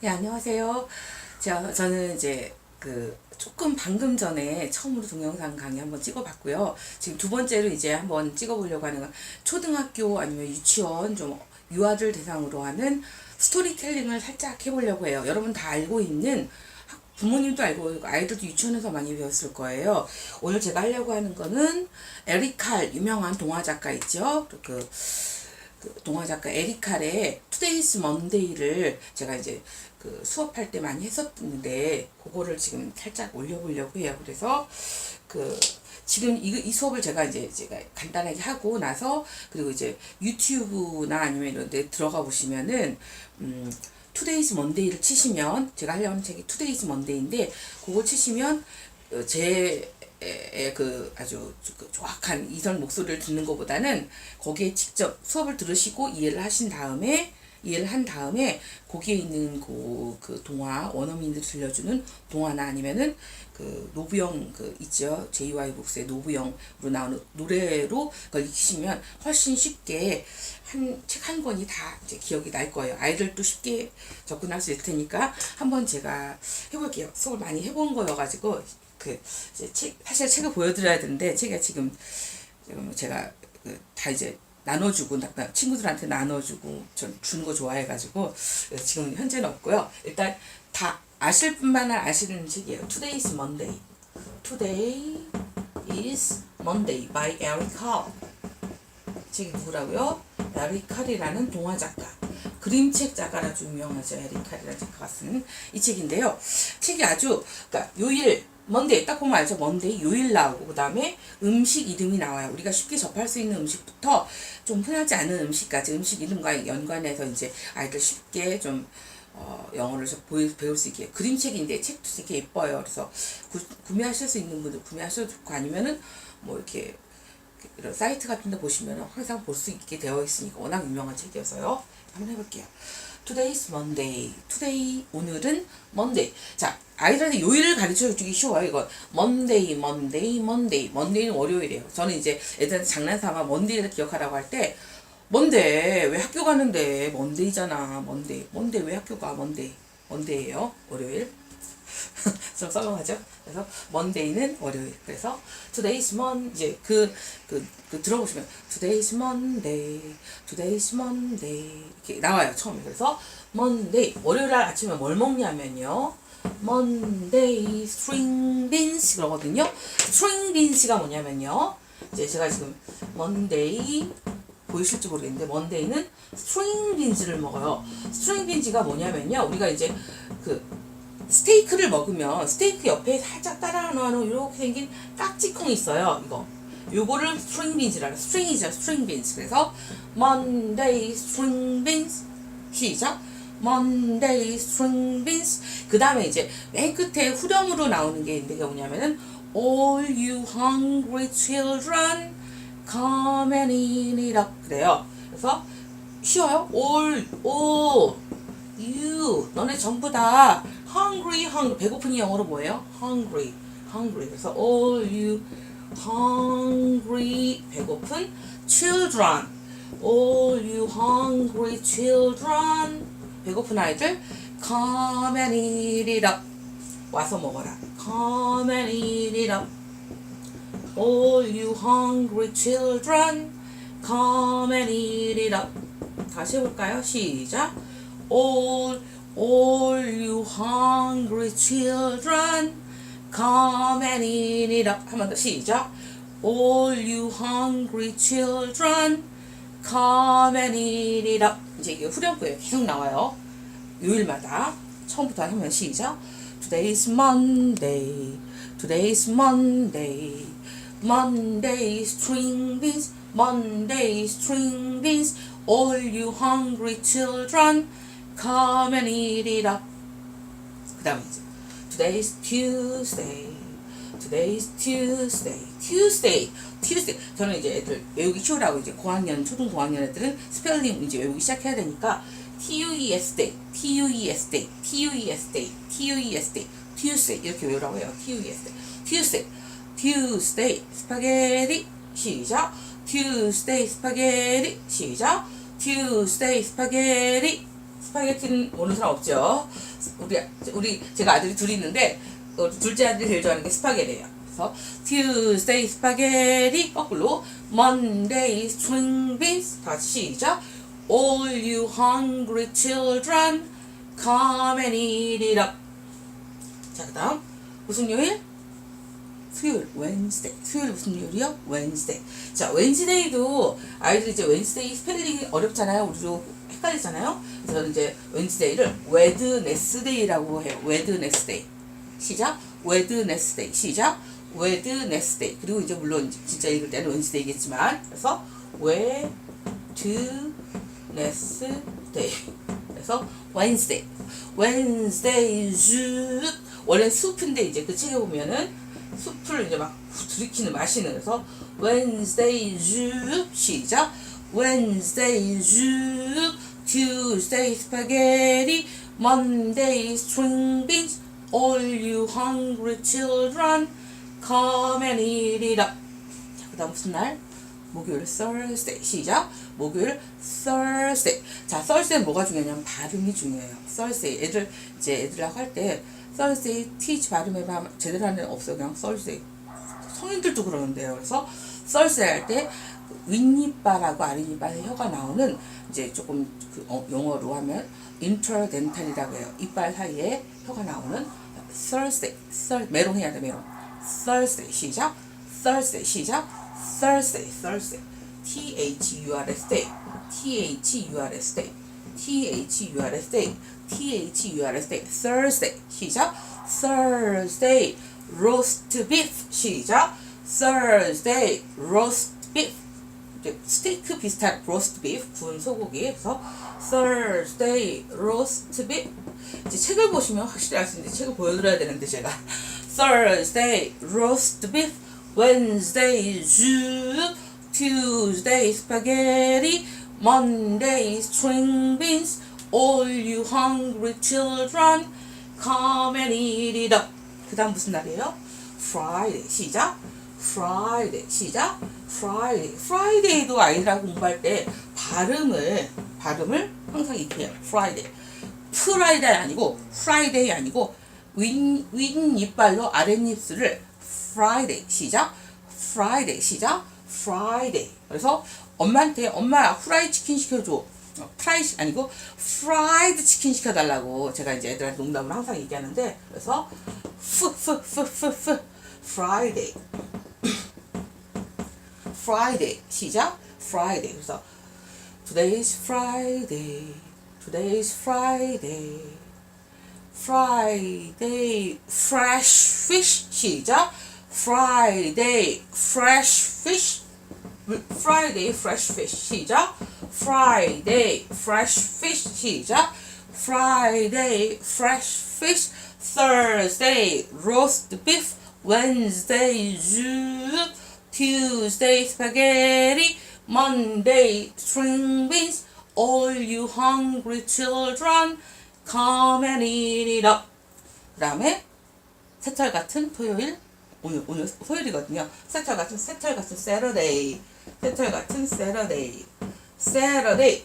네, 안녕하세요. 저, 저는 이제 그 조금 방금 전에 처음으로 동영상 강의 한번 찍어봤고요. 지금 두 번째로 이제 한번 찍어보려고 하는 건 초등학교 아니면 유치원 좀 유아들 대상으로 하는 스토리텔링을 살짝 해보려고 해요. 여러분 다 알고 있는 학- 부모님도 알고 아이들도 유치원에서 많이 배웠을 거예요. 오늘 제가 하려고 하는 거는 에리칼 유명한 동화 작가 있죠. 그 그 동화 작가 에리칼의 투데이스 먼데이를 제가 이제 그 수업할 때 많이 했었는데 그거를 지금 살짝 올려보려고 해요. 그래서 그 지금 이, 이 수업을 제가 이제 제가 간단하게 하고 나서 그리고 이제 유튜브나 아니면 이런 데 들어가 보시면은 음 투데이즈 먼데이를 치시면 제가 하려고 하는 책이 투데이즈 먼데이인데 그거 치시면 어, 제 에, 그 아주 그 정확한 이성 목소리를 듣는 것보다는 거기에 직접 수업을 들으시고 이해를 하신 다음에 이해를 한 다음에 거기에 있는 그, 그 동화 원어민들이 들려주는 동화나 아니면은 그 노부영 그 있죠 JY 북스의 노부영으로 나오는 노래로 그걸 익히시면 훨씬 쉽게 한 책 한 권이 다 이제 기억이 날 거예요. 아이들도 쉽게 접근할 수 있을 테니까 한번 제가 해볼게요. 수업을 많이 해본 거여가지고 그 책 사실 책을 보여드려야 되는데 책이 지금 제가 그다 이제 나눠주고 친구들한테 나눠주고 전 주는 거 좋아해가지고 지금 현재는 없고요. 일단 다 아실 분만 아시는 책이에요. Today is Monday. Today is Monday by Eric Carle. 책이 누구라고요? 에릭 칼이라는 동화 작가. 그림책 작가라 좀 유명하죠. 에릭 칼이라는 작가가 쓴 이 책인데요. 책이 아주 그러니까 요일 먼데이 딱 보면 알죠. 먼데이 요일 나오고 그 다음에 음식 이름이 나와요. 우리가 쉽게 접할 수 있는 음식부터 좀 흔하지 않은 음식까지 음식 이름과 연관해서 이제 아이들 쉽게 좀 어, 영어를 좀 보이, 배울 수 있게 그림책인데 책도 되게 예뻐요. 그래서 구, 구매하실 수 있는 분들 구매하셔도 좋고 아니면은 뭐 이렇게 이런 사이트 같은 데 보시면 항상 볼 수 있게 되어 있으니까 워낙 유명한 책이어서요. 한번 해볼게요. Today's Monday. Today 오늘은 Monday. 자 아이들한테 요일을 가르쳐 주기 쉬워요. 이거 Monday, Monday, Monday. Monday는 월요일이에요. 저는 이제 애들한테 장난삼아 Monday를 기억하라고 할 때 뭔데 왜 학교 가는데 먼데이잖아. 먼데이 뭔데 왜 학교 가? 먼데이 먼데이예요. 월요일. 좀 썰렁하죠? 그래서 먼데이는 월요일. 그래서 today's mon 이제 그, 그, 그 들어보시면 today's Monday. Today's Monday. 이렇게 나와요 처음에. 그래서 Monday. 월요일 날 아침에 뭘 먹냐면요 Monday string beans 그러거든요 string beans가 뭐냐면요 이제 제가 지금 Monday 보이실지 모르겠는데 먼데이는 스트링 빈즈를 먹어요. 스트링 빈즈가 뭐냐면요. 우리가 이제 그 스테이크를 먹으면 스테이크 옆에 살짝 따라 놓아놓은 이렇게 생긴 깍지콩이 있어요. 이거. 요거를 스트링 빈즈라 그래요. 스트링이죠. 스트링 빈즈. 그래서 Monday string beans 시작. Monday string beans. 그 다음에 이제 맨 끝에 후렴으로 나오는 게 있는데 뭐냐면은 All you hungry children come and eat it up 그래요. 그래서 쉬워요. all, all, you 너네 전부 다 hungry, hungry 배고픈이 영어로 뭐예요? hungry, hungry 그래서 all you hungry 배고픈 children all you hungry children 배고픈 아이들 come and eat it up 와서 먹어라 come and eat it up All you hungry children, come and eat it up. 다시 해볼까요? 시작. All, all you hungry children, come and eat it up. 한 번 더 시작. All you hungry children, up. 이제 이게 후렴구예요. 계속 나와요. 요일마다 처음부터 하면 시작. Today's Monday. Today's Monday. Monday string beans. Monday string beans. All you hungry children, come and eat it up. 그 다음에 이제 Today's Tuesday. Today's Tuesday. Tuesday. Tuesday. 저는 이제 애들 외우기 쉬우라고 이제 고학년, 초등 고학년 애들은 스펠링 이제 외우기 시작해야 되니까 T-U-E-S day, T-U-E-S day, T-U-E-S day, T-U-E-S day, Tuesday 이렇게 외우라고 해요. T-U-E-S day, Tuesday, Tuesday 스파게티 시작. Tuesday 스파게티 시작. Tuesday 스파게티 스파게티는 모르는 사람 없죠? 우리 우리 제가 아들이 둘이 있는데 어, 둘째 아들이 제일 좋아하는 게 스파게티예요. 그래서 Tuesday 스파게티 거꾸로 Monday string beans 다 같이 시작. All you hungry children, come and eat it up. 자, 그다음 무슨 요일? 수요일, Wednesday. 수요일 무슨 요일이요? Wednesday. 자, Wednesday도 아이들이 이제 Wednesday 스펠링이 어렵잖아요. 우리도 헷갈리잖아요. 그래서 이제 Wednesday를 Wednesday라고 해요. Wednesday. 시작. Wednesday. 시작. Wednesday. 그리고 이제 물론 진짜 읽을 때는 Wednesday겠지만 그래서 Wednesday. 그래서. Wednesday. 주 원래 수프인데 이제 그 책에 보면은 숲을 이제 막 들이키는 마시는 그래서 주 시작 주 Tuesday spaghetti Monday string beans All you hungry children come and eat it up 자 그 다음 무슨 날? 목요일 Thursday 시작 목요일 Thursday 자 Thursday 뭐가 중요하냐면 발음이 중요해요 Thursday 애들 이제 애들하고 할 때 Thursday TH 발음해봐 제대로 하는 애 없어요 그냥 Thursday 성인들도 그러는데요 그래서 Thursday 할 때 윗니빨하고 아랫니빨에 혀가 나오는 이제 조금 그 어, 영어로 하면 interdental이라고 해요 이빨 사이에 혀가 나오는 Thursday Thur, 메롱 해야 돼 메롱 Thursday 시작 Thursday 시작 Thursday Thursday T H U R S Day T H U R S Day T H U R S Day T H U R S Day Thursday 시작 Thursday roast beef 시작 Thursday roast beef 스테이크 비슷한 roast beef 구운 소고기 그래서 Thursday roast beef 이제 책을 보시면 확실히 알 수 있는데 책을 보여드려야 되는데 제가 Thursday roast beef Wednesday 주 Tuesday spaghetti Monday string beans All you hungry children come and eat it up 그 다음 무슨 날이에요? Friday 시작 Friday. 시작. Friday. Friday도 아이들하고 공부할 때 발음을 발음을 항상 이렇게 해요. Friday. 프라이데이 아니고 Friday 아니고 윗, 윗이빨로 아랫입술을 Friday. 시작. Friday. 시작. Friday. 그래서 엄마한테 엄마 후라이 치킨 시켜줘. 어, 프라이 아니고 프라이드 치킨 시켜달라고 제가 이제 애들한테 농담으로 항상 얘기하는데 그래서 프프프프프 Friday Friday 시작 Friday 그래서 Today's Friday Today's Friday Friday fresh fish 시작 Friday fresh fish Friday fresh fish 시작 Friday fresh fish 시작 Friday fresh fish Thursday roast beef Wednesday 주 Tuesday spaghetti Monday string beans All you hungry children come and eat it up 그 다음에 새털 같은 토요일 오늘 오늘 토요일이거든요. 새털 같은 새털 같은 Saturday 새털 같은 Saturday Saturday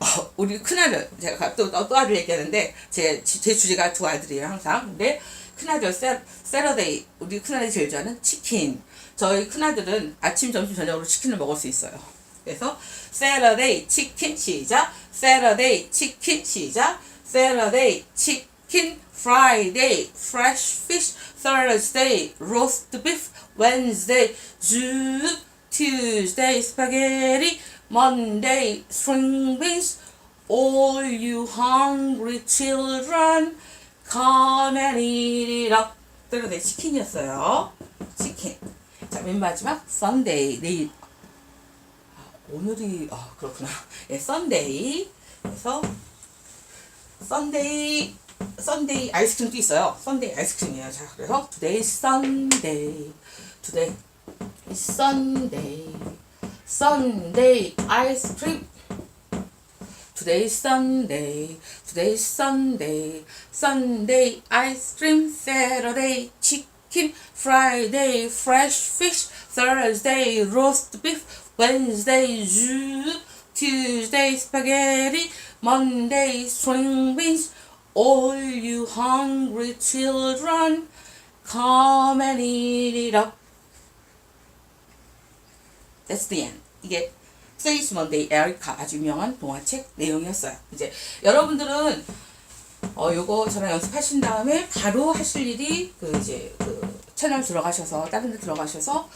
어, 우리 큰아들 제가 또, 또, 또 아들 얘기하는데 제, 제 주제가 두 아들이에요 항상 근데 큰아들 세, Saturday 우리 큰아들이 제일 좋아하는 치킨 저희 큰아들은 아침 점심 저녁으로 치킨을 먹을 수 있어요 그래서 Saturday 치킨 시작 Saturday 치킨 시작 Saturday 치킨 Friday fresh fish Thursday roast beef Wednesday 주 Tuesday spaghetti Monday string beans All you hungry children come and eat it up Thursday 치킨이었어요 치킨 자 맨 마지막 Sunday 내일 오늘이 아 그렇구나 예 썬데이 그래서 썬데이 썬데이 아이스크림도 있어요 썬데이 아이스크림이에요 자 그래서 today Sunday today Sunday Sunday 아이스크림 Today Sunday, today Sunday, Sunday cream, Saturday chicken, Friday fresh fish, Thursday roast beef, Wednesday jus, Tuesday spaghetti, Monday string beans. All you hungry children, come and eat it up. That's the end. 이게 Today's Monday 에리카 아주 유명한 동화책 내용이었어요. 이제 여러분들은 어 요거 저랑 연습하신 다음에 바로 하실 일이 그 이제 그 채널 들어가셔서 다른 데 들어가셔서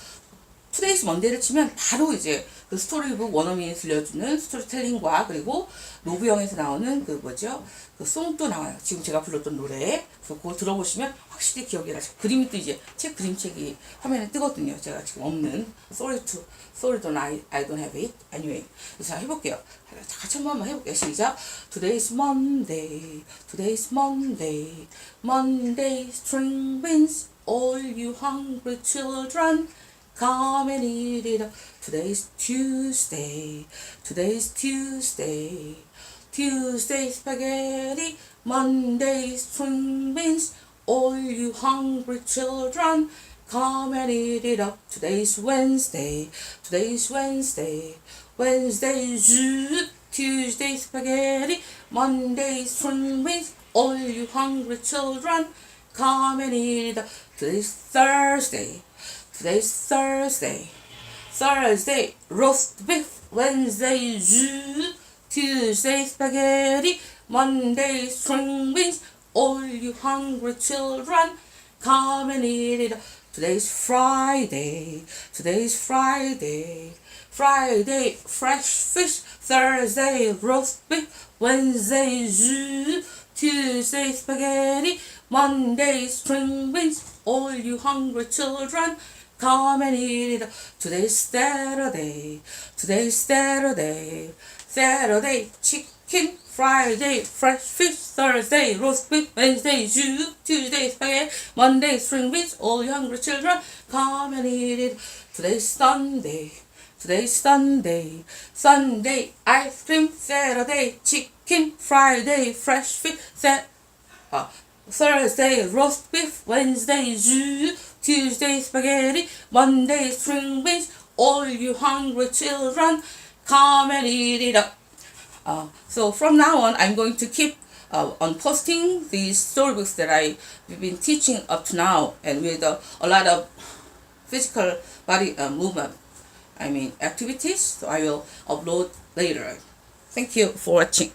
투데이스 먼데이를 치면 바로 이제 그 스토리북 원어민이 들려주는 스토리텔링과 그리고 노브영에서 나오는 그 뭐죠? 그 송도 나와요. 지금 제가 불렀던 노래. 그래서 그거 들어보시면 확실히 기억이 나죠 그림도 이제 책 그림책이 화면에 뜨거든요. 제가 지금 없는 sorry to sorry don't I, I don't have it. Anyway 그래서 자, 해볼게요. 같이 한 번만 해볼게요. 시작. Today's Monday. Today's Monday. Monday string beans all you hungry children Come and eat it up. Today's Tuesday. Today's Tuesday. Tuesday spaghetti. Monday string beans. All you hungry children. Come and eat it up. Today's Wednesday. Today's Wednesday. Wednesday zoot. Tuesday spaghetti. Monday string beans. All you hungry children. Come and eat it up. Today's Thursday. Today's Thursday. Thursday, roast beef. Wednesday, jus. Tuesday, spaghetti. Monday, string beans. All you hungry children, come and eat it. Today's Friday. Today's Friday. Friday, fresh fish. Thursday, roast beef. Wednesday, jus. Tuesday, spaghetti. Monday, string beans. All you hungry children, come and eat it. Today's Saturday. Today's Saturday. Saturday, chicken. Friday, fresh fish. Thursday, roast beef. Wednesday, jus. Tuesday, spaghetti. Monday, string beans. All you hungry children, come and eat it. Today's Sunday. Today's Sunday. Sunday, ice cream. Saturday, chicken. Friday, fresh fish. Sat- uh, Thursday, roast beef. Wednesday, jus. Tuesday, spaghetti. Monday, string beans. All you hungry children, come and eat it up. Uh, so from now on, I'm going to keep uh, on posting these storybooks that I've been teaching up to now, and with uh, a lot of physical body uh, movement. I mean activities. So I will upload later. Thank you for watching.